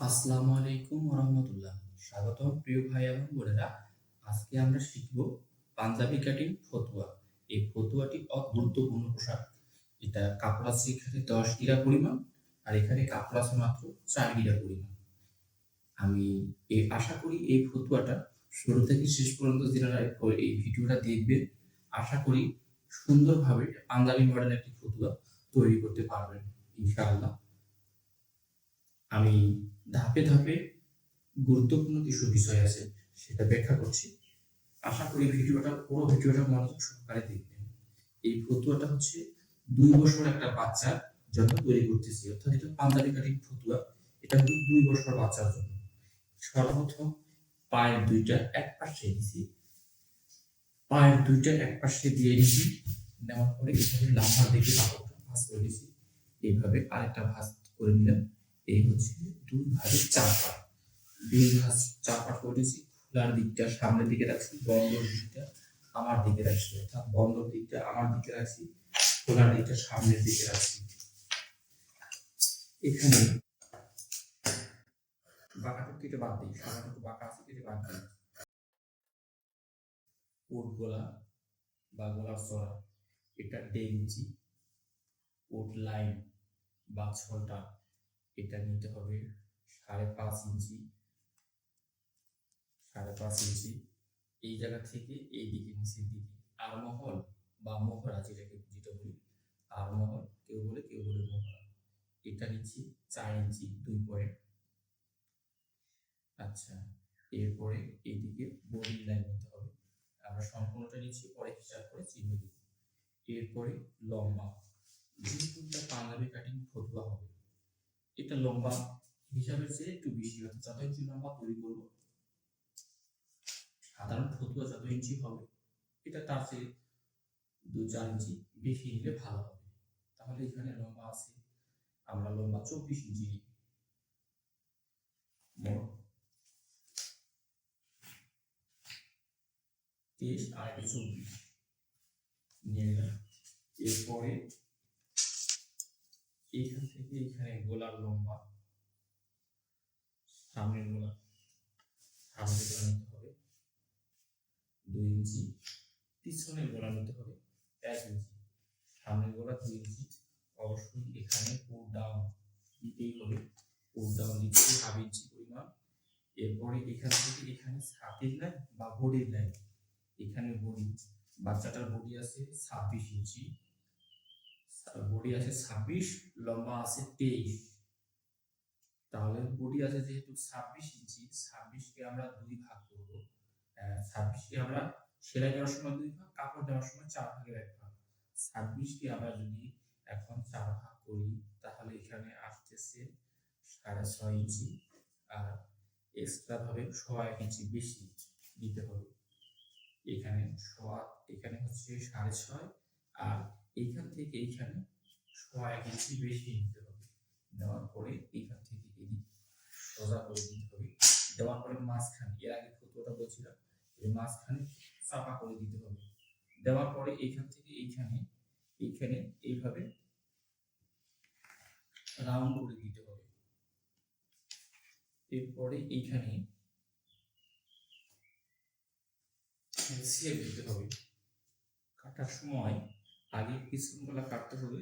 আসসালামু আলাইকুম রহমতুল্লাহ স্বাগত প্রিয় ভাই এবং বোনেরা। আজকে আমরা শিখব পাঞ্জাবি কাটিং ফতুয়া। এই ফতুয়াটি গুরুত্বপূর্ণ পোশাক। এটা কাপড় আছে এখানে দশ গিরা পরিমাণ আর এখানে কাপড় আছে মাত্র চার গিরা পরিমাণ। আমি এই আশা করি এই ফতুয়াটা শুরু থেকে শেষ পর্যন্ত যারা এই ভিডিওটা দেখবেন, আশা করি সুন্দরভাবে পাঞ্জাবি মডেল একটি ফতুয়া তৈরি করতে পারবেন, ইনশাআল্লাহ। আমি ধাপে ধাপে গুরুত্বপূর্ণ কিছু বিষয় আছে, সেটা ব্যাখ্যা করছি। আশা করি ভিডিওটা, পুরো ভিডিওটা মনোযোগ সহকারে দেখবেন। এই ফতুয়াটা হচ্ছে দুই বছর একটা বাচ্চা জন্য তৈরি করতেছি, অর্থাৎ এটা পাঞ্জাবি কাটিং ফতুয়া। এটা হলো দুই বছর বাচ্চার জন্য। সর্বপ্রথম পায়ের দুইটা এক পাশে দিছি। পায়ের দুইটা এক পাশে দিয়ে দিছি, নেওয়ার পরে এখানে লাম্বার দিকে ভাঁজ করে দিছি। এইভাবে আরেকটা ভাঁজ করে নিলাম। এই হচ্ছে দুই ভাগের চার পাট দুই ভাগ চার পাট করেছি খোলার দিকটা সামনের দিকে রাখছি, বন্ধর দিকটা আমার দিকে রাখছি, অর্থাৎ বন্ধর দিকটা আমার দিকে রাখছি, খোলার দিকটা সামনের দিকে রাখছি। এখানে বাঁকাটুকু কেটে বাদ দিই, সাদাটুকু বাঁকা আছে, কেটে বাদ দিই। কোট গোলা বা গোলার চড়া, এটা দেড় কোট লাইন বা ছটা এটা নিতে হবে সাড়ে পাঁচ ইঞ্চি, সাড়ে পাঁচ ইঞ্চি। এই জায়গা থেকে এই দিকে নিচের দিকে। আর মহল বা মোহরা যেটাকে যেটা বলি, আর মহল, কেউ বলে কেউ বলে এটা নিচ্ছি চার ইঞ্চি, দুই পয়েন্ট। আচ্ছা এরপরে এইদিকে বোর্ডিং লাইন নিতে হবে। আমরা সম্পূর্ণটা নিচ্ছি, পরে হিসাব করে চিহ্ন দিব। এরপরে লম্বা। যেহেতু পাঞ্জাবি কাটিং ফতুয়া হবে এটা লম্বা। হিসাবের চেয়ে একটু বেশি হবে যত ইঞ্চি লম্বা তৈরি করব। সাধারণ ফতুয়া যত ইঞ্চি হবে, এটা তার চেয়ে দু চার ইঞ্চি বেশি নিলে ভালো হবে। তাহলে এখানে লম্বা আছে, আমরা লম্বা চব্বিশ ইঞ্চি নিই তেইশ আর চব্বিশ। নিয়ে এরপরে এইখান থেকে এখানে গোলার লম্বা, সামনের গোলা সামনের গোলা নিতে হবে। দুই ইঞ্চি, পিছনের গোলা নিতে হবে, এক ইঞ্চি। সামনের গোলা দুই ইঞ্চি। অবশ্যই এখানে পুট ডাউন দিতেই হবে। পুট ডাউন দিতে হাফ ইঞ্চি পরিমাণ। এরপরে এখান থেকে এখানে ছাতির লাইন বা বডির লাইন এখানে বডি বাচ্চাটার বডি আছে ছাব্বিশ ইঞ্চি। বডি আছে ছাব্বিশ, লম্বা আছে তেইশ। তাহলে বডি আছে যেহেতু ছাব্বিশ ইঞ্চি, ছাব্বিশকে আমরা দুই ভাগ করব। ছাব্বিশকে আমরা সেলাই দেওয়ার সময় দুই ভাগ, কাপড় দেওয়ার সময় চার ভাগের এক ভাগ। ছাব্বিশকে আমরা যদি এখন চার ভাগ করি, তাহলে এখানে আসতেছে সাড়ে ছয় ইঞ্চি। আর এক্সট্রা ভাবে সোয়া এক ইঞ্চি বেশি দিতে হবে। এখানে সোয়া এখানে হচ্ছে সাড়ে ছয় আর এইখান থেকে এইখানে সোয়া এক ইঞ্চি বেশি নিতে হবে। নেওয়ার পরে এইখান থেকে এদিক সোজা করে দিতে হবে। দেওয়ার পরে মাঝখানে, এর আগে ফটোটা বলছিলাম, এই মাঝখানে চাপা করে দিতে হবে। দেওয়ার পরে এইখান থেকে এইখানে এইখানে এইভাবে রাউন্ড করে দিতে হবে। এরপরে এইখানে সেভ দিতে হবে। কাটার সময় আগে পিছন গলা কাটতে হবে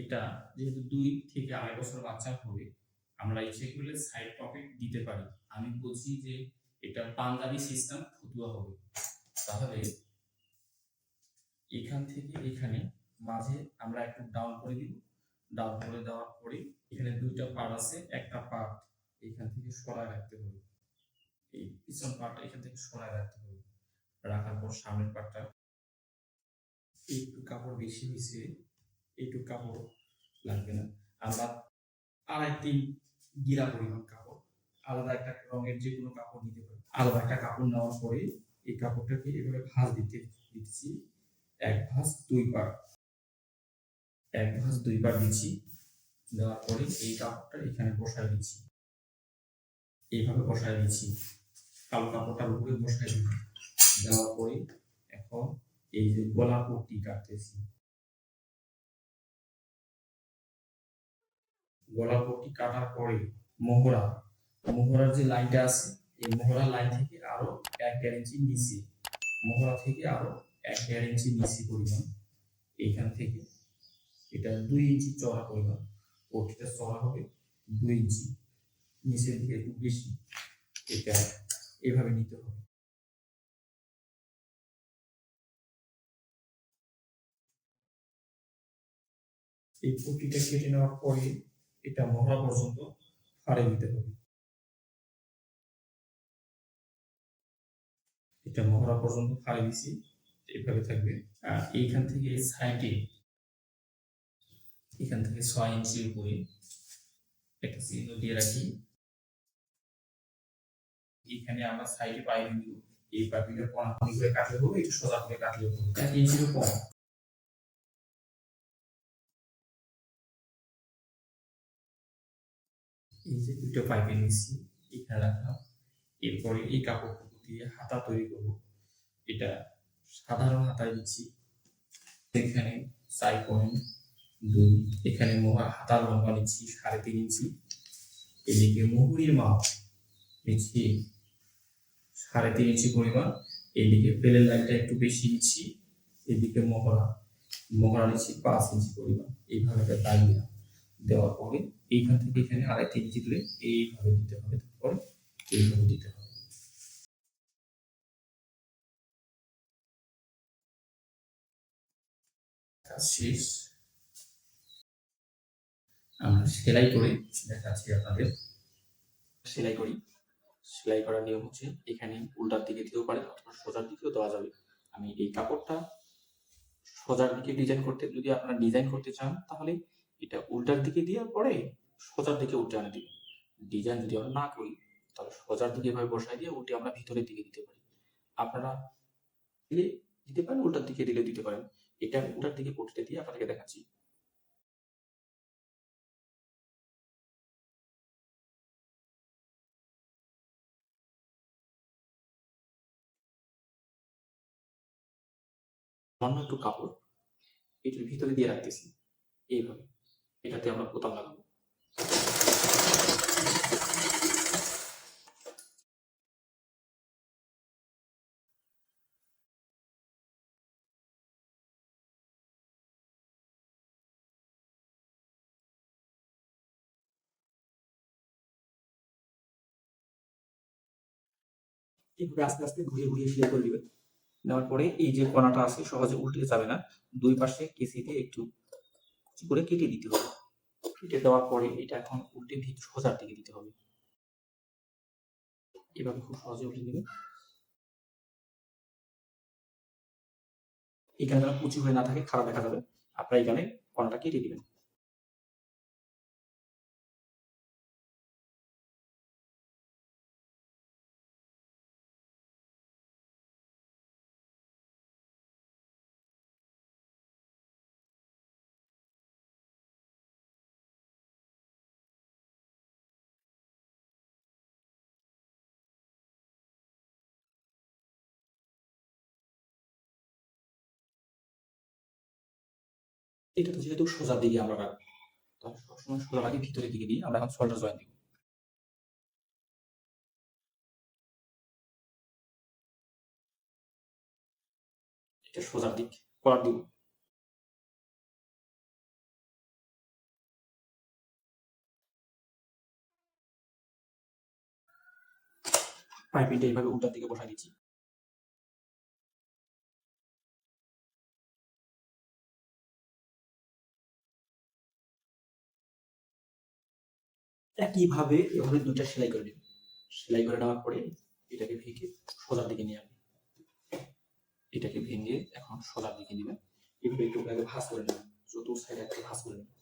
এটা যেহেতু দুই থেকে আড়াই বছর বাচ্চা হবে, আমরা ইচ্ছে করলে সাইড পকেট দিতে পারি। আমি বলছি যে এটা পাঞ্জাবি সিস্টেম ফতুয়া হবে। তাহলে এখান থেকে এখানে মাঝে আমরা একটু ডাউন করে দিব। ডাউন করে দেওয়ার পরে এখানে দুইটা পার্ট আছে, একটা পার্ট এখান থেকে সরায় রাখতে হবে। এই পিছন পার্ট এখান থেকে সরায় রাখতে হবে। রাখার পর সামনের পার্টটা একটু কাপড় বেশি হয়েছে। এইটুকু কাপড় লাগবে না। আমরা আড়াই তিন গিরা পরিমাণ কাপড় আলাদা একটা রঙের যে কোনো কাপড় নিতে পারি আলাদা একটা কাপড় নেওয়ার পরে এই কাপড়টাকে এভাবে ভাঁজ দিতে দিচ্ছি। এক ভাঁজ, দুই পার এক ভাঁজ, দুই পার দিচ্ছি। দেওয়ার পরে এই কাপড়টা এখানে বসায় দিচ্ছি। এইভাবে বসায় দিচ্ছি। কালো কাপড়টার উপরে বসায় দিচ্ছি। দেওয়ার পরে এখন এই যে গলা পট্টি কাটতেছি। গলা পট্টি কাটার পরে মোহরা মোহরার যে লাইনটা আছে, এই মোহরা লাইন থেকে আরও এক দেড় ইঞ্চি নিচে, মোহরা থেকে আরও এক দেড় ইঞ্চি নিচে পরিমাণ এইখান থেকে। এটা দুই ইঞ্চি চড়া পরিমাণ, পট্টিটা চড়া হবে দুই ইঞ্চি, নিচের দিকে একটু বেশি, এটা এভাবে নিতে হবে। এই পট্টিটা কেটে নেওয়ার পরে এটা মহড়া পর্যন্ত ফাড়ে দিতে হবে। এটা মহড়া পর্যন্ত ফাড়ে দিছি এইভাবে থাকবে। আর এইখান থেকে সাইডে এখান থেকে ছয় ইঞ্চি উপরে একটা চিহ্ন দিয়ে রাখি। এখানে আমরা সাইডে পাইপিং এই পাইপিংটা কোনাকুনি করে কাটলে হবে, একটু সোজা করে কাটলে হবে। এক ইঞ্চির কম এই যে দুটো পাইপে নিচ্ছি এখানে রাখলাম। এরপরে এই কাপড়টুকু দিয়ে হাতা তৈরি করব। এটা সাধারণ হাতায় দিচ্ছি এখানে চাই পয়েন্ট দুই, এখানে মোহা হাতার লম্বা নিচ্ছি, সাড়ে তিন ইঞ্চি। এদিকে মুহুরির মাপ নিচ্ছি সাড়ে তিন ইঞ্চি পরিমাণ। এদিকে পেলের লাইনটা একটু বেশি নিচ্ছি। এদিকে মহড়া মহড়া নিচ্ছি পাঁচ ইঞ্চি পরিমাণ। এইভাবে একটা দাগ দিলাম দেওয়ার পরে এইখান থেকে এখানে আড়াই তিন ইঞ্চি তুলে এইভাবে দিতে হবে, তারপর এইভাবে দিতে হবে। শেষ। আমরা সেলাই করে দেখাচ্ছি আপনাদের। সেলাই করি। সেলাই করার নিয়ম হচ্ছে এখানে উল্টার দিকে দিতেও পারে অথবা সোজার দিকেও দেওয়া যাবে। আমি এই কাপড়টা সোজার দিকে ডিজাইন করতে, যদি আপনারা ডিজাইন করতে চান, তাহলে এটা উল্টার দিকে দেওয়ার পরে সোজার দিকে উল্টে আনে দিবেন ডিজাইন যদি আমরা না করি, তাহলে সোজার দিকে এভাবে বসাই দিয়ে উল্টে আমরা ভিতরের দিকে দিতে পারি। আপনারা দিতে পারেন, উল্টার দিকে দিলে দিতে পারেন। এটা উল্টার দিকে করতে দিয়ে আপনাদেরকে দেখাচ্ছি। সামান্য একটু কাপড়, এটার ভিতরে দিয়ে রাখতেছি। এইভাবে। এটাতে আমরা বোতাম লাগাবো। এইভাবে আস্তে আস্তে ঘুরিয়ে ঘুরিয়ে সেলাই করে দিবেন। নেওয়ার পরে এই যে কণাটা আছে, সহজে উল্টে যাবে না। দুই পাশে কেসি দিয়ে একটু করে কেটে দিতে হবে। কেটে দেওয়ার পরে এটা এখন উল্টে দিয়ে সোজার দিকে দিতে হবে। এভাবে খুব সহজে উঠে দিবে এখানে যেন কুচি হয়ে না থাকে, খারাপ দেখা যাবে। আপনারা এখানে কোনাটা কেটে দিবেন। এটা তো যেহেতু সোজার দিকে আমরা রাখব, তাহলে সবসময় সোজা রাখি, ভিতরের দিকে দিয়ে আমরা এখন শোল্ডার জয়েন দিব। এটা সোজার দিক কলার দিব এইভাবে উল্টার দিকে বসাই দিচ্ছি। একইভাবে এভাবে দুইটা সেলাই করে নেবেন সেলাই করে নেওয়ার পরে এটাকে ভেঙে সোজার দিকে নিয়ে আসবেন এটাকে ভেঙে এখন সোজার দিকে নেবেন। এভাবে একটু আগে ভাঁজ করে নেবেন। চতুর্থ সাইডে একটা ভাঁজ করে নেবেন।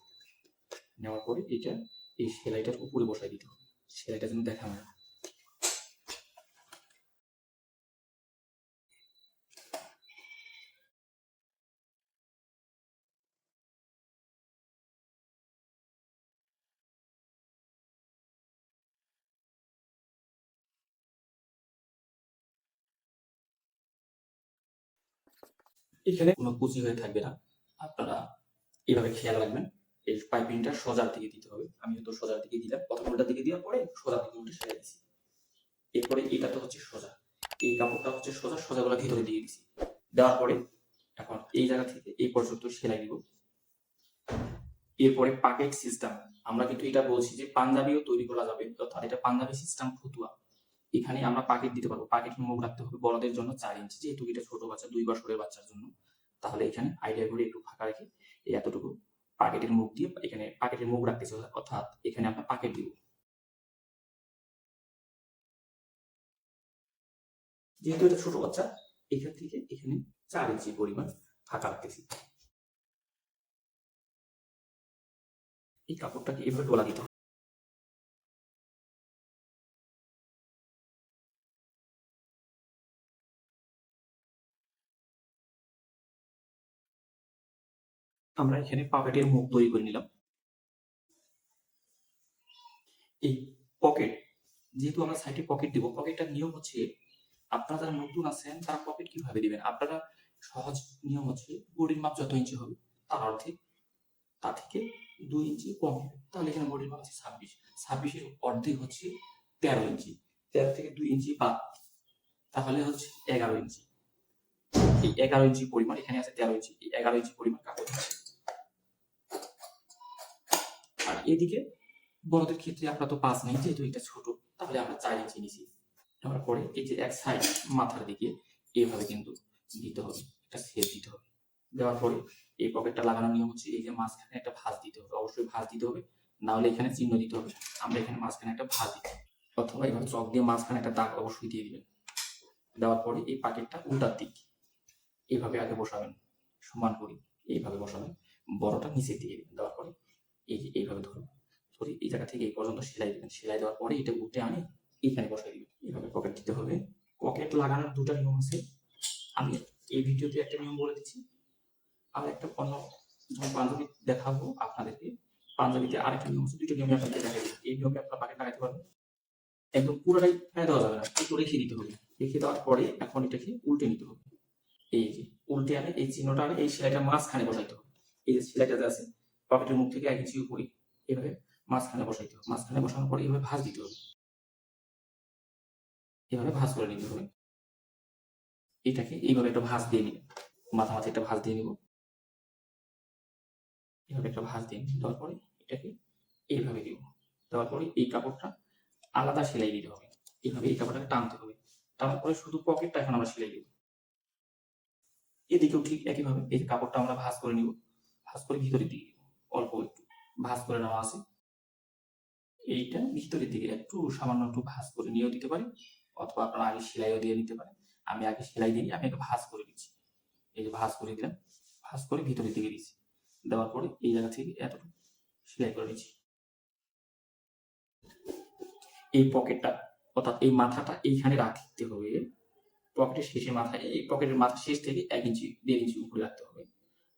নেওয়ার পরে এটা এই সেলাইটার উপরে বসাই দিতে হবে। সেলাইটা যেন দেখা না এখানে কোনো কুচি হয়ে থাকবে না। আপনারা এইভাবে খেয়াল রাখবেন। এই পাইপিংটা সোজার দিকে দিতে হবে। আমি তো সোজার দিকে দিলাম। প্রথম উল্টার দিকে দেওয়ার পরে সোজার দিকে উল্টে সেলাই দিছি। এরপরে এটা তো হচ্ছে সোজা। এই কাপড়টা হচ্ছে সোজা, সোজাগুলো ভিতরে দিয়ে দিছি। দেওয়ার পরে এখন এই জায়গা থেকে এই পর্যন্ত সেলাই দিব। এরপরে পাকেট সিস্টেম আমরা কিন্তু এটা বলছি যে পাঞ্জাবিও তৈরি করা যাবে। অর্থাৎ এটা পাঞ্জাবি সিস্টেম ফতুয়া। এখানে আমরা পাকেট দিতে পারব। পাকেটের মুখ রাখতে হবে বড়দের জন্য চার ইঞ্চি যেহেতু এটা ছোট বাচ্চা, দুই বছরের বাচ্চার জন্য, তাহলে এখানে আইডিয়া করে একটু ফাঁকা রেখে এই এতটুকু পাকেটের মুখ দিয়ে এখানে পাকেটের মুখ রাখতেছে অর্থাৎ এখানে আমরা পাকেট দিব। যেহেতু এটা ছোট বাচ্চা, এখান থেকে এখানে চার ইঞ্চি পরিমাণ ফাঁকা রাখতেছি। এই কাপড়টাকে এভাবে ডোলা দিতে আমরা এখানে পকেটের মুখ তৈরি করে নিলাম। এই পকেট যেহেতু আমরা সাইডে পকেট দিব পকেটটার নিয়ম হচ্ছে আপনারা যারা নতুন আছেন, তারা পকেট কীভাবে দিবেন? আপনারা সহজ নিয়ম হচ্ছে বডির মাপ যত ইঞ্চি হবে, তার অর্ধেক, তা থেকে দুই ইঞ্চি কম তাহলে এখানে বডির মাপ আছে ছাব্বিশ। ছাব্বিশের অর্ধেক হচ্ছে তেরো ইঞ্চি তেরো থেকে দুই ইঞ্চি বাদ, তাহলে হচ্ছে এগারো ইঞ্চি এই এগারো ইঞ্চি পরিমাণ এখানে আছে তেরো ইঞ্চি এই এগারো ইঞ্চি পরিমাণ কাপড় আছে আর এদিকে বড়দের ক্ষেত্রে আমরা তো পাঁচ নেই, যেহেতু এটা ছোট, তাহলে আমরা চার ইঞ্চি নিছি নেওয়ার পরে এই যে এক সাইড মাথার দিকে এইভাবে কিন্তু দিতে হবে, একটা সেট দিতে হবে। দেওয়ার পরে এই পকেটটা লাগানোর নিয়ম হচ্ছে এই যে মাঝখানে একটা ভাঁজ দিতে হবে, অবশ্যই ভাঁজ দিতে হবে, না হলে এখানে চিহ্ন দিতে হবে। আমরা এখানে মাঝখানে একটা ভাঁজ দিচ্ছি, অথবা এবার চক দিয়ে মাঝখানে একটা দাগ অবশ্যই দিয়ে দিবেন। দেওয়ার পরে এই প্যাকেটটা উল্টার দিক এইভাবে আগে বসাবেন, সমান করে এইভাবে বসাবেন, বড়টা নিচের দিকে দিবেন, দেওয়ার এই যে এইভাবে ধরুন ধরে এই জায়গা থেকে এই পর্যন্ত সেলাই দিবেন সেলাই দেওয়ার পরে এটা উঠে আনে এইখানে বসাই দিবেন এইভাবে পকেট দিতে হবে। পকেট লাগানোর দুটা নিয়ম আছে। আমি এই ভিডিওতে একটা নিয়ম বলে দিচ্ছি। আর একটা অন্য যখন পাঞ্জাবি দেখাবো আপনাদেরকে। পাঞ্জাবিতে আরেকটা নিয়ম আছে। দুইটা নিয়মে আপনাদের দেখাই। এই নিয়মে আপনারা পকেট লাগাতে পারবেন। একদম পুরোটাই ফেলে দেওয়া যাবে না। একটু রেখে দিতে হবে। রেখে দেওয়ার পরে এখন এটাকে উল্টে নিতে হবে। এই যে উল্টে আনে এই চিহ্নটা আনে এই সেলাইটা মাঝখানে বসাইতে হবে। এই যে সেলাইটা আছে পকেটের মুখ থেকে এক ইঞ্চি উপরে এভাবে মাঝখানে বসাইতে হবে। মাঝখানে বসানোর পরে এভাবে ভাঁজ দিতে হবে। এভাবে ভাঁজ করে নিতে হবে। এটাকে এইভাবে একটা ভাঁজ দিয়ে নিবে। মাথা মাথা একটা ভাঁজ দিয়ে নিব। এভাবে একটা ভাঁজ দিয়ে দেওয়ার পরে এটাকে এইভাবে দিব। দেওয়ার পরে এই কাপড়টা আলাদা সেলাই দিতে হবে। এইভাবে এই কাপড়টাকে টানতে হবে। টানার পরে শুধু পকেটটা এখন আমরা সেলাই দিব। এদিকেও ঠিক একইভাবে এই কাপড়টা আমরা ভাঁজ করে নিব। ভাঁজ করে ভিতরে দিয়ে অল্প একটু ভাঁজ করে নেওয়া আছে। এইটা ভিতরের দিকে একটু সামান্য একটু ভাঁজ করে নিয়েও দিতে পারি, অথবা আপনারা আগে সেলাইও দিয়ে নিতে পারেন। আমি আগে সেলাই দিই আমি একটা ভাঁজ করে দিচ্ছি এই যে ভাঁজ করে দিলাম, ভাঁজ করে ভিতরের দিকে দিচ্ছি। দেওয়ার পরে এই জায়গা থেকে এতটুকু সেলাই করে দিচ্ছি এই পকেটটা, অর্থাৎ এই মাথাটা এইখানে রাখতে হবে। পকেটের শেষে মাথা, এই পকেটের মাথা শেষ থেকে এক ইঞ্চি, দেড় ইঞ্চি উপরে রাখতে হবে।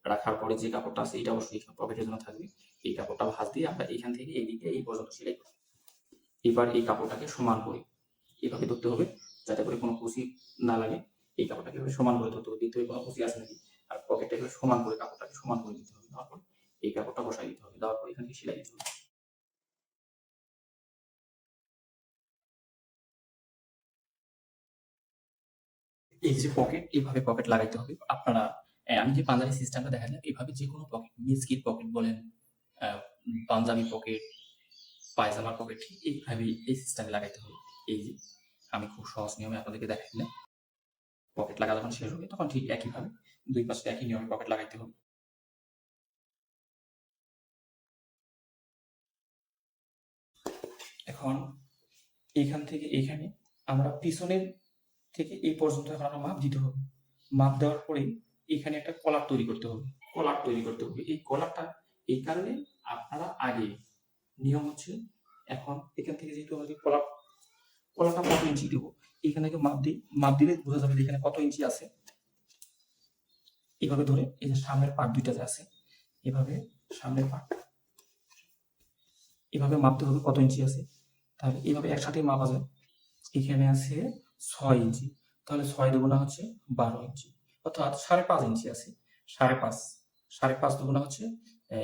রাখার পরে যে কাপড়টা আছে এটা অবশ্যই পকেটের জন্য থাকবে। এই কাপড়টা ভাঁজ দিয়ে আমরা এইখান থেকে এইদিকে এই পর্যন্ত সেলাই করব। এবার এই কাপড়টাকে সমান করে এভাবে ধরতে হবে, যাতে করে কোনো কুচি না লাগে। এই কাপড়টাকে সমান করে ধরতে হবে। হবে কোনো কুচি আছে নাকি? আর পকেটটা এভাবে সমান করে কাপড়টাকে সমান করে দিতে হবে। দেওয়ার পর এই কাপড়টা বসাই দিতে হবে। দেওয়ার পর এখানে সেলাই দিতে হবে। এই যে পকেট এইভাবে পকেট লাগাইতে হবে। আপনারা আমি যে পাঞ্জাবি সিস্টেমটা দেখালাম এইভাবে যে কোনো পকেট মিসকির পকেট বলেন পাঞ্জাবি পকেট পায়জামার পকেট ঠিক এইভাবে এই সিস্টেমে লাগাইতে হবে। এই যে, আমি খুব সহজ নিয়মে আপনাদেরকে দেখাই দিলাম। পকেট লাগা যখন শেষ হবে, তখন ঠিক একইভাবে দুই পাশে একই নিয়মে পকেট লাগাইতে হবে। এখন এখান থেকে এখানে আমরা পিছনের থেকে এই পর্যন্ত এখন আমরা মাপ দিতে হবে। মাপ দেওয়ার পরে এখানে একটা কলার তৈরি করতে হবে। কলার তৈরি করতে হবে। এই কলারটা এই কারণে আপনারা আগে নিয়ম হচ্ছে এখন এখান থেকে যেহেতু আমাকে কলা কলাটা কত ইঞ্চি দেবো? এখানে মাপ দিই মাপ দিলে বোঝা যাবে এখানে কত ইঞ্চি আছে। এভাবে ধরে এই যে সামনের পার্ট দুইটা যে আছে। এভাবে সামনের পার্ট এভাবে মাপতে হবে কত ইঞ্চি আছে। তাহলে এভাবে একসাথে মাপা যায়। এখানে আছে ছয় ইঞ্চি তাহলে ছয় দুগুণা হচ্ছে বারো ইঞ্চি অর্থাৎ সাড়ে পাঁচ ইঞ্চি আছে। সাড়ে পাঁচ সাড়ে পাঁচ দুগুণা হচ্ছে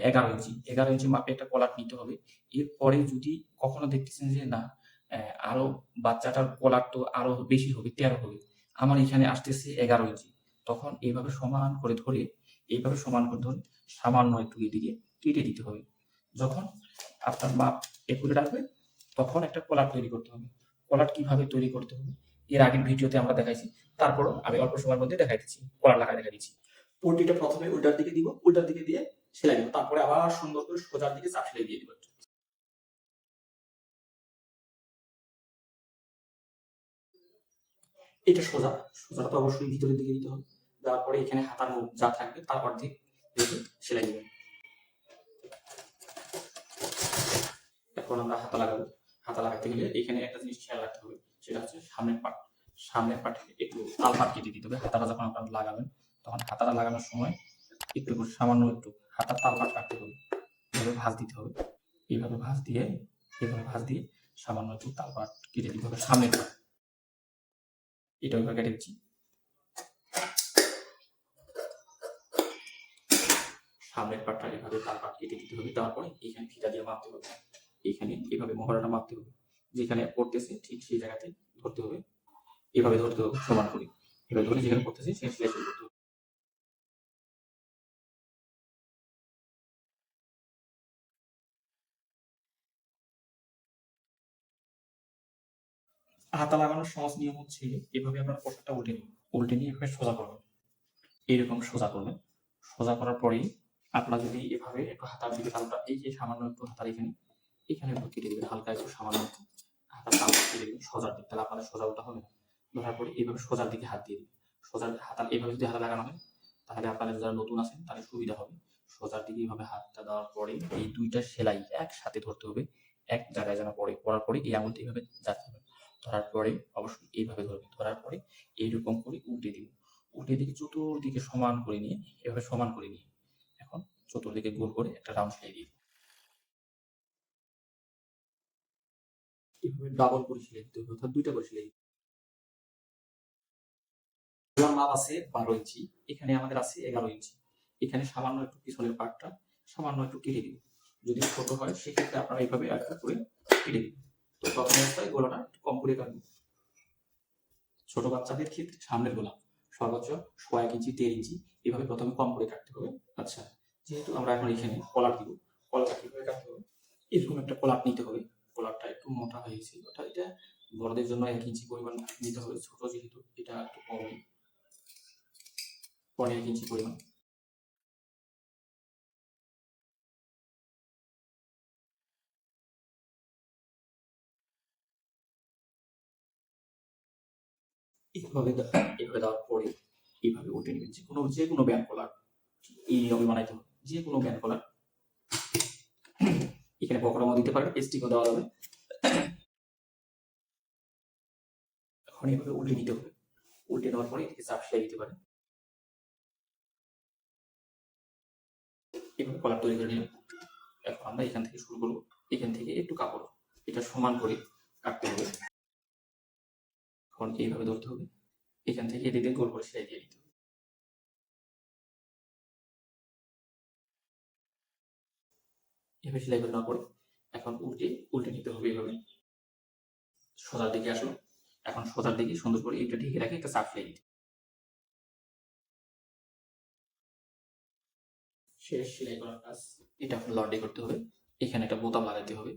এগারো ইঞ্চি। এগারো ইঞ্চি মাপে একটা কলার নিতে হবে। এরপরে যদি কখনো দেখতেছেন যে, না আরও বাচ্চাটার কলার তো আরও বেশি হবে, তেরো হবে। আমার এখানে আসতেছে এগারো ইঞ্চি। তখন এইভাবে সমান করে ধরে, এইভাবে সমান করে ধরে সামান্য একটু এদিকে কেটে দিতে হবে। যখন আপনার মাপ একুরেট আসবে তখন একটা কলার তৈরি করতে হবে। কলার কীভাবে তৈরি করতে হবে? এর আগের ভিডিওতে আমরা দেখাইছি। তারপরও আমি অল্প সময়ের মধ্যে দেখাই দিচ্ছি কলার লাগা দেখা দিচ্ছি। পট্টিটা প্রথমে উল্টার দিকে দিব, উল্টার দিকে দিয়ে সেলাই দিব, তারপরে আবার সুন্দর করে সোজার দিকে চাপ সেলাই দিয়ে দিব এটা সোজা, সোজাটা তো অবশ্যই ভিতরের দিকে দিতে হবে। দেওয়ার পরে এখানে হাতার মুখ যা থাকবে তার অর্ধেক সেলাই দিবেন এখন আমরা হাতা লাগাবো। হাতা লাগাতে গেলে এখানে একটা জিনিস খেয়াল রাখতে হবে। সেটা হচ্ছে সামনের পাট সামনের পাট একটু তাল কেটে দিতে হবে। হাতাটা যখন আপনারা লাগাবেন, তখন হাতাটা লাগানোর সময় একটু সামান্য একটু হাতার তাল পাট কাটতে হবে। এভাবে ভাঁজ দিতে হবে। এইভাবে ভাঁজ দিয়ে এইভাবে ভাঁজ দিয়ে সামান্য একটু তাল পাট কেটে দিতে হবে সামনের পাট। এটা ওইভাবে কেটে দিচ্ছি। সামনের পাটটা এভাবে তাল পাট কেটে দিতে হবে। তারপরে এখানে ফিতা দিয়ে মাপতে হবে। এখানে এভাবে মহড়াটা মাপতে হবে। যেখানে পড়তেছে, ঠিক সেই জায়গাতে ধরতে হবে। এভাবে ধরতে হবে, সমান করে। এভাবে ধরে যেখানে পড়তেছে, সেখানে সেলাই শুরু করতে হবে। হাতা লাগানোর সহজ নিয়ম হচ্ছে, এভাবে আপনার পোশাকটা উল্টে নিন। উল্টে নিয়ে এভাবে সোজা করবেন। এইরকম সোজা করবেন। সোজা করার পরেই আপনার যদি এভাবে একটু হাতার দিকে তালটা, এই যে সামান্য একটু হাতার এখানে এখানে একটু কেটে হালকা একটু সামান্য হাতার তালটা কেটে দিবেন সোজার দিক, তাহলে আপনাদের সোজা উল্টা হবে না। ধরার পরে এইভাবে সোজার দিকে হাত দিয়ে দিবেন সোজার হাতার এইভাবে যদি হাত লাগানো হয়, তাহলে আপনাদের যারা নতুন আছেন, তাদের সুবিধা হবে। সোজার দিকে এইভাবে হাতটা দেওয়ার পরে এই দুইটা সেলাই একসাথে ধরতে হবে, এক জায়গায় যেন পড়ে, পড়ার পরে এই আঙুলটা এইভাবে যাচ্ছে। ধরার পরে অবশ্যই এইভাবে ধরবে। ধরার পরে এইরকম করে উল্টে দিব। উল্টে দিকে চতুর্দিকে সমান করে নিয়ে, এভাবে সমান করে নিয়ে এখন চতুর্দিকে গোল করে একটা রাউন্ড সেলাই দিয়ে এভাবে ডাবল করে অর্থাৎ দুইটা করে। আমার মাপ আছে বারো ইঞ্চি, এখানে আমাদের আছে এগারো ইঞ্চি। এখানে সামান্য একটু পিছনের পার্টটা সামান্য একটু কেটে দিব। যদি ছোট হয়, সেক্ষেত্রে আপনারা এইভাবে একটা করে কেটে দিন তো প্রথম অবস্থায় গোলাটা একটু কম করে কাটবেন ছোট বাচ্চাদের ক্ষেত্রে সামনের গোলা সর্বোচ্চ এক ইঞ্চি, দেড় ইঞ্চি, এভাবে প্রথমে কম করে কাটতে হবে। আচ্ছা যেহেতু আমরা এখন এখানে কলার দিব কলারটা কীভাবে কাটতে হবে? এরকম একটা কলার নিতে হবে। কলারটা একটু মোটা হয়েছে ওটা এটা বড়দের জন্য এক ইঞ্চি পরিমাণ নিতে হবে, ছোট যেহেতু এটা একটু কম। পরে এক ইঞ্চি পরিমাণ। এইভাবে এইভাবে দেওয়ার পরে এইভাবে উঠে নেবেন যে কোনো যে কোনো ব্যান্ড কলার এইভাবে বানাইতে হবে। যে কোনো ব্যান্ড কলার এখানে পকড়াও দিতে পারেন স্টিকও দেওয়া যাবে। এখন এইভাবে উল্টে দিতে হবে। উল্টে দেওয়ার পরে এটাকে চাপ সেলাই দিতে পারেন। এভাবে কলার তৈরি করে নিলাম। এখন আমরা এখান থেকে শুরু করব। এখান থেকে একটু কাপড়, এটা সমান করে কাটতে হবে। এখন এইভাবে ধরতে হবে। এখান থেকে এদিকে গোল করে সেলাই দিয়ে দিতে হবে। এভাবে সেলাই করে নেওয়ার পরে এখন উল্টে উল্টে নিতে হবে এভাবে। সোজার দিকে আসলো এখন সোজার দিকে সুন্দর করে এটা ঢেকে রাখে, একটা চাপ সেলাই শেষ সেলাই করার কাজ। এটা এখন লন্ডে করতে হবে। এখানে একটা বোতাম লাগাতে হবে।